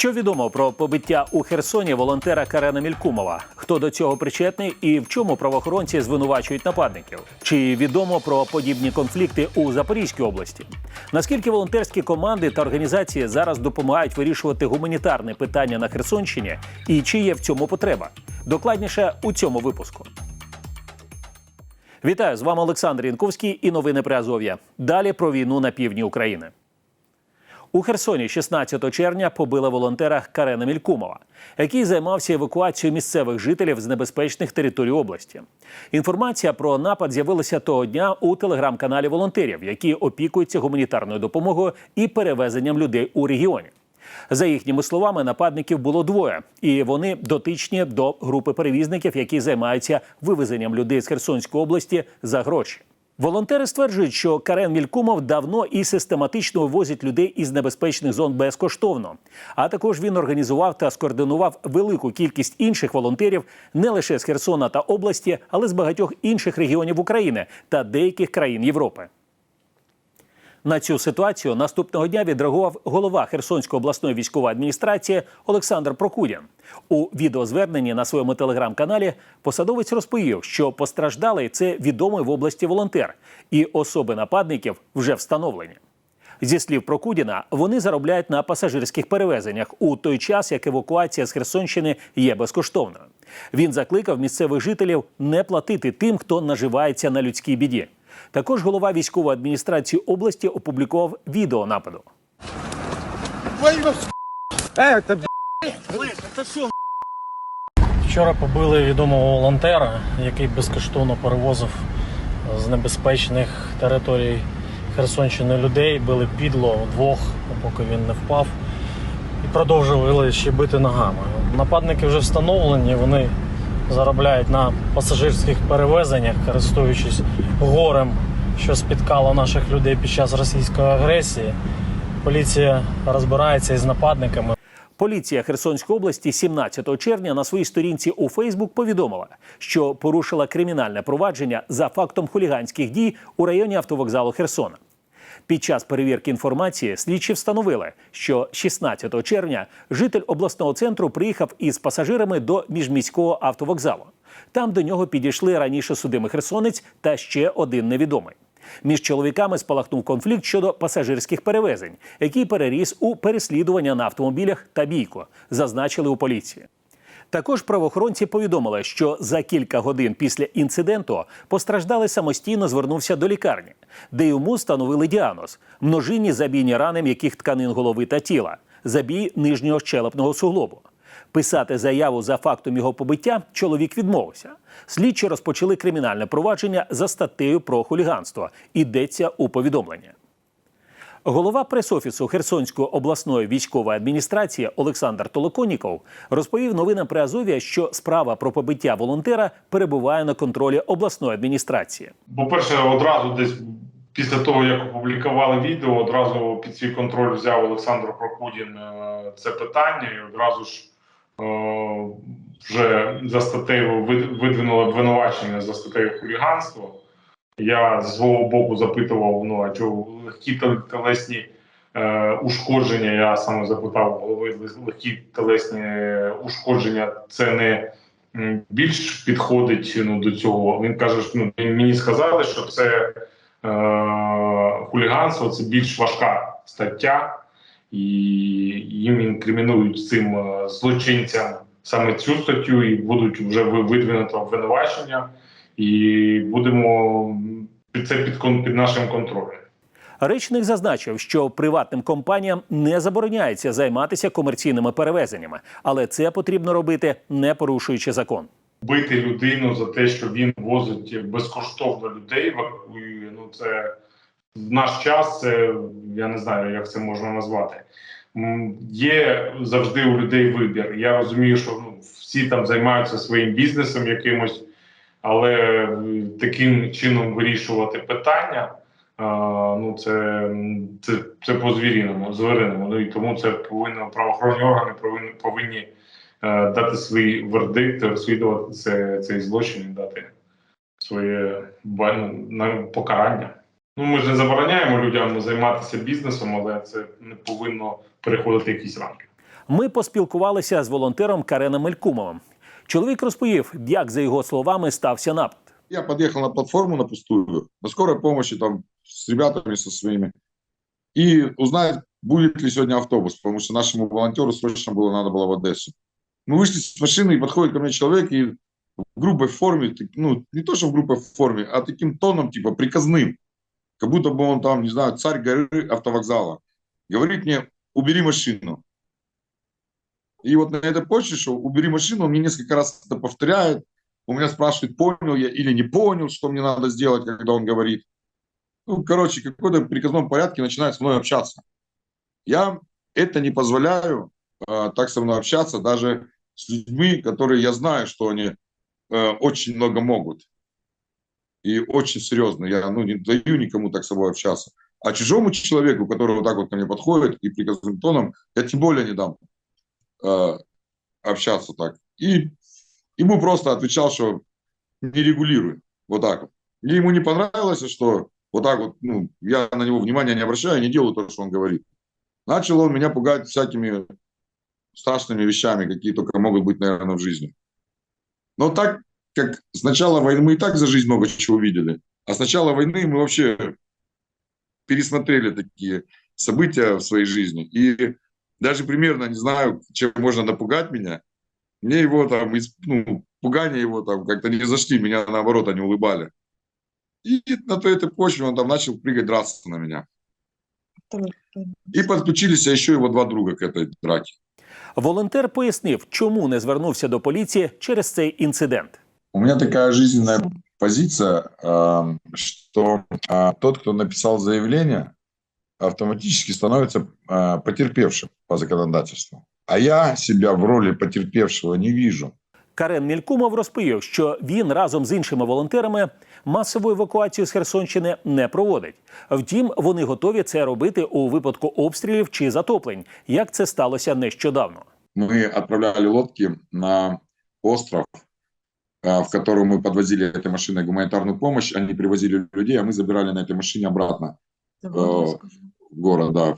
Що відомо про побиття у Херсоні волонтера Карена Мількумова? Хто до цього причетний і в чому правоохоронці звинувачують нападників? Чи відомо про подібні конфлікти у Запорізькій області? Наскільки волонтерські команди та організації зараз допомагають вирішувати гуманітарне питання на Херсонщині? І чи є в цьому потреба? Докладніше у цьому випуску. Вітаю з вами Олександр Янковський і новини при Азов'я. Далі про війну на півдні України. У Херсоні 16 червня побили волонтера Карена Мількумова, який займався евакуацією місцевих жителів з небезпечних територій області. Інформація про напад з'явилася того дня у телеграм-каналі волонтерів, які опікуються гуманітарною допомогою і перевезенням людей у регіоні. За їхніми словами, нападників було двоє, і вони дотичні до групи перевізників, які займаються вивезенням людей з Херсонської області за гроші. Волонтери стверджують, що Карен Мількумов давно і систематично вивозить людей із небезпечних зон безкоштовно. А також він організував та скоординував велику кількість інших волонтерів не лише з Херсона та області, але з багатьох інших регіонів України та деяких країн Європи. На цю ситуацію наступного дня відреагував голова Херсонської обласної військової адміністрації Олександр Прокудін. У відеозверненні на своєму телеграм-каналі посадовець розповів, що постраждалий це відомий в області волонтер, і особи нападників вже встановлені. Зі слів Прокудіна, вони заробляють на пасажирських перевезеннях у той час, як евакуація з Херсонщини є безкоштовною. Він закликав місцевих жителів не платити тим, хто наживається на людській біді. Також голова військової адміністрації області опублікував відео нападу. Вчора побили відомого волонтера, який безкоштовно перевозив з небезпечних територій Херсонщини людей, били підло вдвох, поки він не впав, і продовжували ще бити ногами. Нападники вже встановлені, вони заробляють на пасажирських перевезеннях, користуючись горем, що спіткало наших людей під час російської агресії. Поліція розбирається із нападниками. Поліція Херсонської області 17 червня на своїй сторінці у Фейсбук повідомила, що порушила кримінальне провадження за фактом хуліганських дій у районі автовокзалу Херсона. Під час перевірки інформації слідчі встановили, що 16 червня житель обласного центру приїхав із пасажирами до міжміського автовокзалу. Там до нього підійшли раніше судимий херсонець та ще один невідомий. Між чоловіками спалахнув конфлікт щодо пасажирських перевезень, який переріс у переслідування на автомобілях та бійку, зазначили у поліції. Також правоохоронці повідомили, що за кілька годин після інциденту постраждалий самостійно звернувся до лікарні, де йому встановили діагноз – множинні забійні рани м'яких тканин голови та тіла, забій нижнього щелепного суглобу. Писати заяву за фактом його побиття чоловік відмовився. Слідчі розпочали кримінальне провадження за статтею про хуліганство. Йдеться у повідомленні. Голова пресофісу Херсонської обласної військової адміністрації Олександр Толоконіков розповів новинам при Азов'я, що справа про побиття волонтера перебуває на контролі обласної адміністрації. По-перше, одразу десь після того, як опублікували відео, одразу під свій контроль взяв Олександр Прокудін е, це питання, і одразу ж е, вже за статтею видвинули обвинувачення за статтею хуліганство. Я з свого боку запитував: ну а чого легкі тел- телесні е, ушкодження? Я саме запитав голови легкі телесні ушкодження. Це не більш підходить ну, до цього. Він каже, що ну, мені сказали, що це е, хуліганство це більш важка стаття, і їм інкримінують цим е, злочинцям саме цю статтю, і будуть вже ви- видвинуто обвинувачення, і будемо під це під, під нашим контролем. Речник зазначив, що приватним компаніям не забороняється займатися комерційними перевезеннями, але це потрібно робити не порушуючи закон. бити людину за те, що він возить безкоштовно людей, ну це в наш час. Це я не знаю, як це можна назвати. Є завжди у людей вибір. Я розумію, що ну, всі там займаються своїм бізнесом якимось, але таким чином вирішувати питання. Ну, це, це, це по звіріному, звіриному. Ну і тому це повинно правоохоронні органи повинні повинні е, дати свій вердикт, розслідувати це, цей злочин і дати своє ну, покарання. Ну, ми ж не забороняємо людям займатися бізнесом, але це не повинно переходити якісь рамки. Ми поспілкувалися з волонтером Кареном Мелькумовим. Чоловік розповів, як за його словами стався напад. Я подъехал на платформу на пустую, на скорой помощи там с ребятами со своими, и узнать, будет ли сегодня автобус, потому что нашему волонтеру срочно было надо было в Одессу. Мы вышли с машины, и подходит ко мне человек, и в грубой форме, так- ну, не то, что в грубой форме, а таким тоном, типа, приказным, как будто бы он там, не знаю, царь горы автовокзала. Говорит мне, убери машину. И вот на этой почве, что убери машину, он мне несколько раз это повторяет, у меня спрашивают, понял я или не понял, что мне надо сделать, когда он говорит. Ну, короче, в какой-то приказном порядке начинает со мной общаться. Я это не позволяю э, так со мной общаться даже с людьми, которые я знаю, что они э, очень много могут. И очень серьезно. Я ну, не даю никому так с собой общаться. А чужому человеку, который вот так вот ко мне подходит и приказным тоном, я тем более не дам э, общаться так. И ему просто отвечал, что не регулируй. Вот так вот. Мне ему не понравилось, что вот так вот, ну, я на него внимания не обращаю, не делаю то, что он говорит. Начал он меня пугать всякими страшными вещами, какие только могут быть, наверное, в жизни. Но так как с начала войны мы и так за жизнь много чего увидели, а с начала войны мы вообще пересмотрели такие события в своей жизни. И даже примерно не знаю, чем можно напугать меня. Мне его там, из- ну, пугания его там как-то не зашли, меня наоборот они улыбали. И на той этой почве он там начал прыгать, драться на меня. И подключились еще его два друга к этой драке. Волонтер пояснив, чому не звернувся до поліції через цей інцидент. У меня такая жизненная позиция, э, что э, тот, кто написал заявление, автоматически становится э, потерпевшим по законодательству. А я себя в роли потерпевшего не вижу. Карен Мількумов розповів, що він разом з іншими волонтерами масову евакуацію з Херсонщини не проводить. Втім, вони готові це робити у випадку обстрілів чи затоплень, як це сталося нещодавно. Мы отправляли лодки на остров, э, в котором мы подвозили этой машиной гуманитарную помощь. Они привозили людей, а мы забирали на этой машине обратно в город. Да.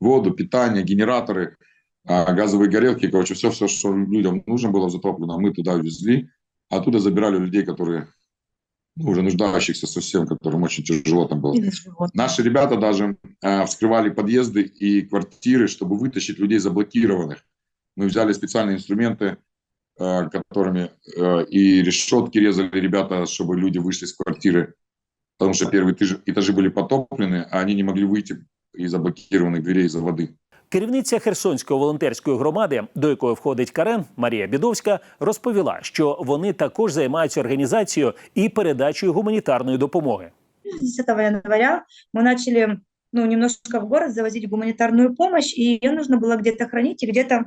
Воду, питание, генераторы, а, газовые горелки, короче, все, все, что людям нужно было затоплено, мы туда везли. Оттуда забирали людей, которые ну, уже нуждающихся совсем, которым очень тяжело там было. Наши ребята даже э, вскрывали подъезды и квартиры, чтобы вытащить людей заблокированных. Мы взяли специальные инструменты, э, которыми э, и решетки резали ребята, чтобы люди вышли с квартиры, потому что первые этажи, этажи были потоплены, а они не могли выйти из заблокированных дверей из-за воды. Керівниця Херсонської волонтерської громади, до якої входить Карен Марія Бідовська, розповіла, що вони також займаються організацією і передачею гуманітарної допомоги. 10 января мы начали ну, немножко в город завозить гуманитарную помощь, и ее нужно было где-то хранить и где-то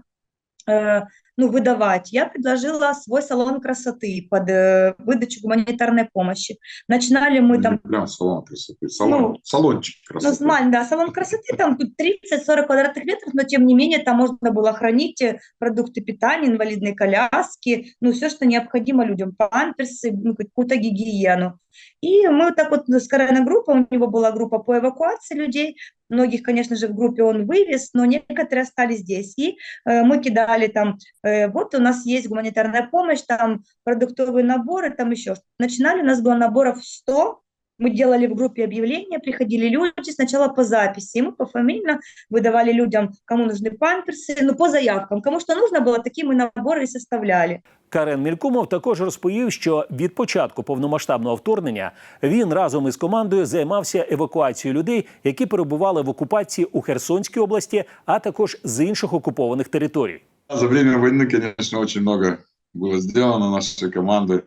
э, ну, выдавать. Я предложила свой салон красоты под э, выдачу гуманитарной помощи. Начинали мы там Прям салон красоты. Салон, Ну, салончик Ну, красоты. смаль, да, салон красоты, там тут 30-40 квадратных метров, но тем не менее там можно было хранить э, продукты питания, инвалидные коляски, ну, все, что необходимо людям, памперсы, ну, какую-то гигиену. И мы вот так вот с Карена группа, у него была группа по эвакуации людей, многих, конечно же, в группе он вывез, но некоторые остались здесь. И э, мы кидали там, э, вот у нас есть гуманитарная помощь, там продуктовые наборы, там еще. что-то. Начинали, у нас было наборов 100, мы делали в группе объявления, приходили люди сначала по записи, и мы пофамильно выдавали людям, кому нужны памперсы, ну, по заявкам. Кому что нужно было, такие мы наборы и составляли. Карен Мількумов також розповів, що від початку повномасштабного вторгнення він разом із командою займався евакуацією людей, які перебували в окупації у Херсонській області, а також з інших окупованих територій. За время войны, конечно, очень много было сделано нашей команды.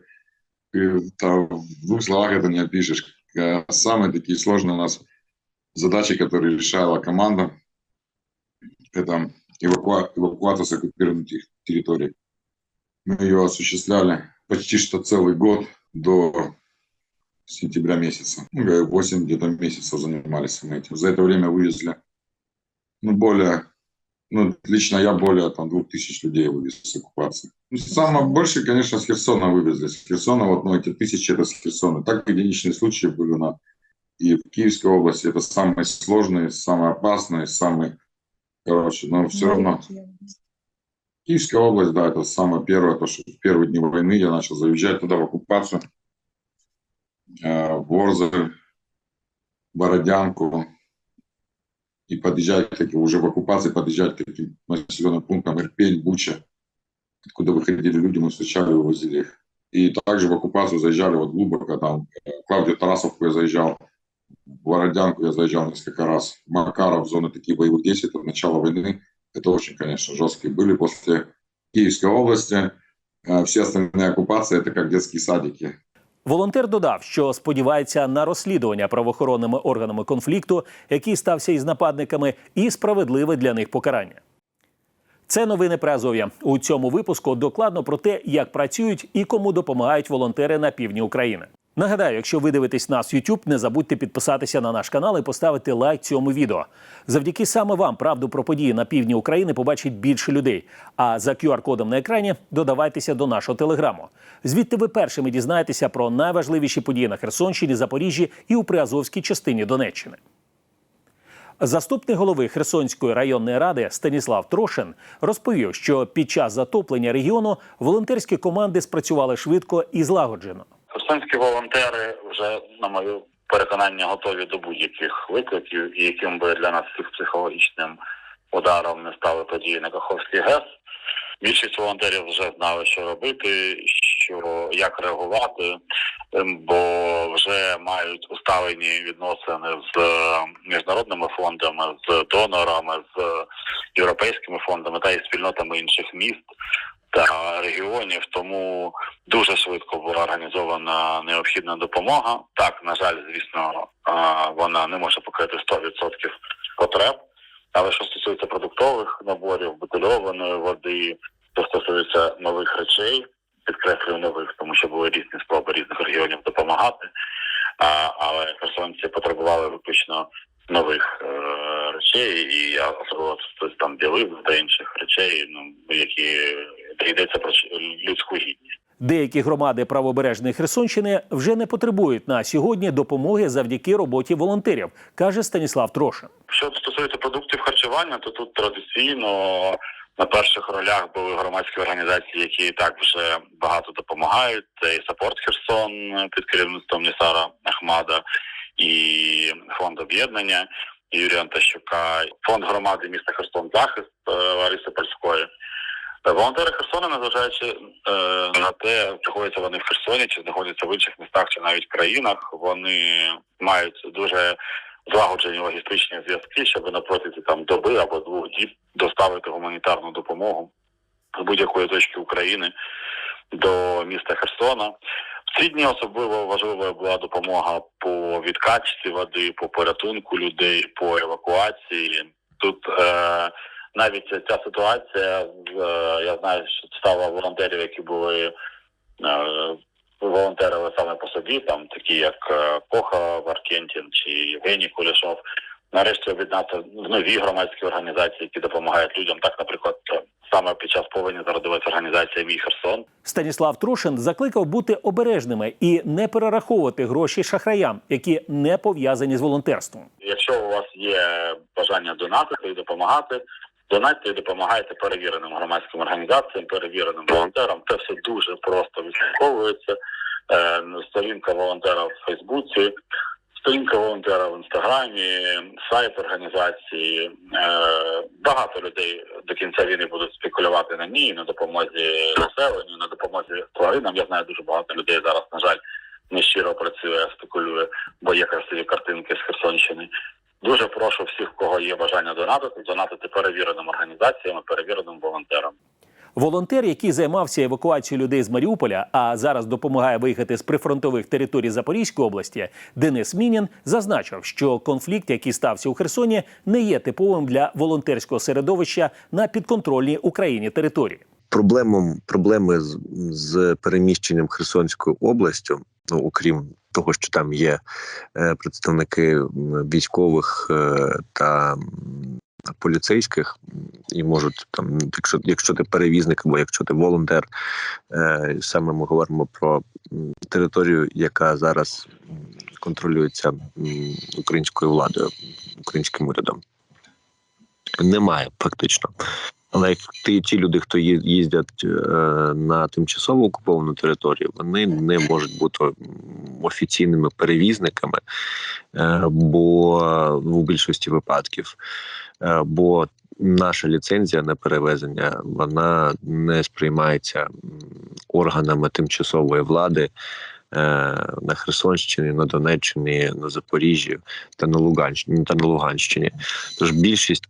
И там в двух словах это не опишешь. Э, Самые такие сложные у нас задачи, которые решала команда, это эвакуа- эвакуация с оккупированных те- территорий. Мы ее осуществляли почти что целый год до сентября месяца. Ну, говорю, 8 где-то месяцев занимались мы этим. За это время вывезли ну, более ну, лично я более там двух тысяч людей вывез с оккупации. Ну, самое больше, конечно, с Херсона вывезли. С Херсона, вот, ну, эти тысячи, это с Херсона. Так единичные случаи были на и в Киевской области. Это самые сложные, самые опасные, самые короче, но все равно. Киевская область, да, это самое первое, то, что в первые дни войны я начал заезжать туда в оккупацию, э, в Орзель, Бородянку, и подъезжать к таким, уже в оккупации подъезжать к таким населенным пунктам Ирпень, Буча, откуда выходили люди, мы встречали, вывозили их. И также в оккупацию заезжали вот глубоко, там, э, Клавдию Тарасовку я заезжал, в Бородянку я заезжал несколько раз, Макаров, зоны такие боевых действий, это начало войны, это очень, конечно, жесткие были после Киевской области. Э, Все остальные оккупации это как детские садики. Волонтер додав, що сподівається на розслідування правоохоронними органами конфлікту, який стався із нападниками, і справедливе для них покарання. Це новини про Азов'я. У цьому випуску докладно про те, як працюють і кому допомагають волонтери на півдні України. Нагадаю, якщо ви дивитесь нас YouTube, не забудьте підписатися на наш канал і поставити лайк цьому відео. Завдяки саме вам правду про події на півдні України побачить більше людей. А за QR-кодом на екрані додавайтеся до нашого телеграму. Звідти ви першими дізнаєтеся про найважливіші події на Херсонщині, Запоріжжі і у Приазовській частині Донеччини. Заступник голови Херсонської районної ради Станіслав Трошин розповів, що під час затоплення регіону волонтерські команди спрацювали швидко і злагоджено. Херсонські волонтери вже, на моє переконання, готові до будь-яких викликів, і яким би для нас всіх психологічним ударом не стали події на Каховський ГЕС. Більшість волонтерів вже знали, що робити, що як реагувати, ем, бо вже мають усталені відносини з е, міжнародними фондами, з донорами, з європейськими фондами та і спільнотами інших міст та регіонів. Тому дуже швидко була організована необхідна допомога. Так, на жаль, звісно, вона не може покрити 100% потреб. Але що стосується продуктових наборів, бутильованої води, що стосується нових речей, підкреслюю нових, тому що були різні спроби різних регіонів допомагати. Але херсонці потребували виключно нових е, речей, і я особливо стосується там білив та інших речей, ну які де йдеться про людську гідність. Деякі громади правобережної Херсонщини вже не потребують на сьогодні допомоги завдяки роботі волонтерів, каже Станіслав Трошин. Що стосується продуктів харчування, то тут традиційно на перших ролях були громадські організації, які так вже багато допомагають. Це і Сапорт Херсон під керівництвом Нісара Ахмада, і фонд об'єднання Юрія Антащука, фонд громади міста Херсон Захист е, Лариси Польської. Е, Волонтери Херсона, незважаючи е, на те, знаходяться вони в Херсоні, чи знаходяться в інших містах, чи навіть країнах, вони мають дуже злагоджені логістичні зв'язки, щоб на протязі там доби або двох діб доставити гуманітарну допомогу з будь-якої точки України до міста Херсона. Ці дні особливо важливою була допомога по відкачці води, по порятунку людей, по евакуації. Тут е, навіть ця ситуація, е, я знаю, що стала волонтерів, які були е, волонтерили саме по собі, там такі як е, Коха Варкентін чи Євгеній Кулішов. Нарешті об'єднати в нові громадські організації, які допомагають людям. Так, наприклад, саме під час повені зародилася організація Мій Херсон. Станіслав Трошин закликав бути обережними і не перераховувати гроші шахраям, які не пов'язані з волонтерством. Якщо у вас є бажання донатити і допомагати, донатьте і допомагайте перевіреним громадським організаціям, перевіреним волонтерам. Це все дуже просто відслідковується. Е, Сторінка волонтера в Фейсбуці, сторінка волонтера в інстаграмі, сайт організації. Е, Багато людей до кінця війни будуть спекулювати на ній, на допомозі населенню, на допомозі тваринам. Я знаю дуже багато людей зараз, на жаль, нещиро працює, спекулює, бо є красиві картинки з Херсонщини. Дуже прошу всіх, кого є бажання донатити, донатити перевіреним організаціям, перевіреним волонтерам. Волонтер, який займався евакуацією людей з Маріуполя, а зараз допомагає виїхати з прифронтових територій Запорізької області, Денис Мінін зазначив, що конфлікт, який стався у Херсоні, не є типовим для волонтерського середовища на підконтрольній Україні території. проблемом проблеми з, з переміщенням Херсонською областю, ну окрім того, що там є е, представники військових е, та поліцейських, і можуть там, якщо якщо ти перевізник або якщо ти волонтер, е, саме ми говоримо про територію, яка зараз контролюється українською владою, українським урядом. Немає фактично. Але як ті, ті люди, хто їздять е, на тимчасово окуповану територію, вони не можуть бути офіційними перевізниками, е, бо ну, у більшості випадків, е, бо наша ліцензія на перевезення вона не сприймається органами тимчасової влади. На Херсонщині, на Донеччині, на Запоріжжі та на Луганщині та на Луганщині. Тож більшість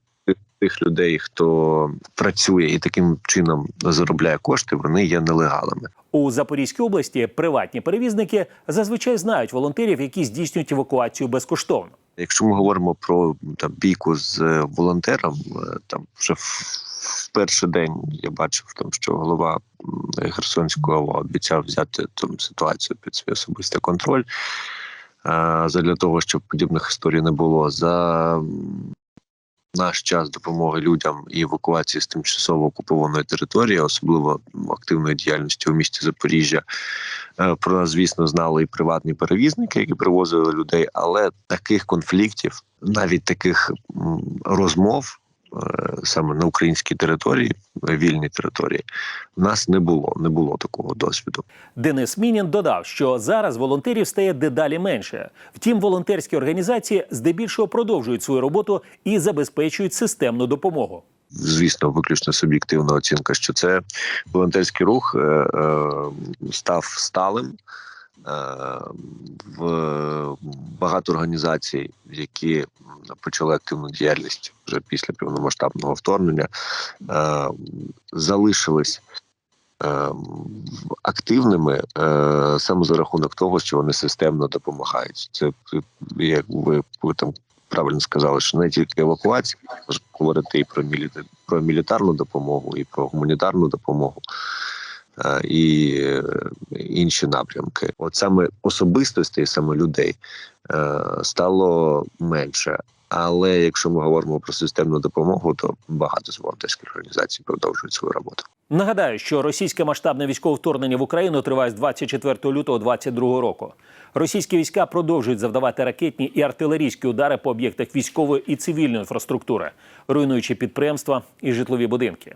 тих- людей, хто працює і таким чином заробляє кошти, вони є нелегалами. У Запорізькій області приватні перевізники зазвичай знають волонтерів, які здійснюють евакуацію безкоштовно. Якщо ми говоримо про там бійку з е, волонтером, е, там вже в, в перший день я бачив, там що голова Херсонського обіцяв взяти там ситуацію під свій особистий контроль. А, задля того, щоб подібних історій не було за наш час допомоги людям і евакуації з тимчасово окупованої території, особливо активної діяльності у місті Запоріжжя. Е, Про нас, звісно, знали і приватні перевізники, які привозили людей, але таких конфліктів, навіть таких розмов саме на українській території, е, вільній території, в нас не було. Не було такого досвіду. Денис Мінін додав, що зараз волонтерів стає дедалі менше. Втім, волонтерські організації здебільшого продовжують свою роботу і забезпечують системну допомогу. звісно, виключно суб'єктивна оцінка, що це волонтерський рух е, е, став сталим. Е, в багато організацій, які почали активну діяльність вже після повномасштабного вторгнення, е, залишились е, активними саме за рахунок того, що вони системно допомагають. Це як ви, там правильно сказали, що не тільки евакуація, можна говорити і про мілітарну допомогу, і про гуманітарну допомогу. І е, інші напрямки, от саме особистостей, саме людей е, стало менше. Але якщо ми говоримо про системну допомогу, то багато з волонтерських організацій продовжують свою роботу. Нагадаю, що російське масштабне військове вторгнення в Україну триває з 24 лютого 2022 року. Російські війська продовжують завдавати ракетні і артилерійські удари по об'єктах військової і цивільної інфраструктури, руйнуючи підприємства і житлові будинки.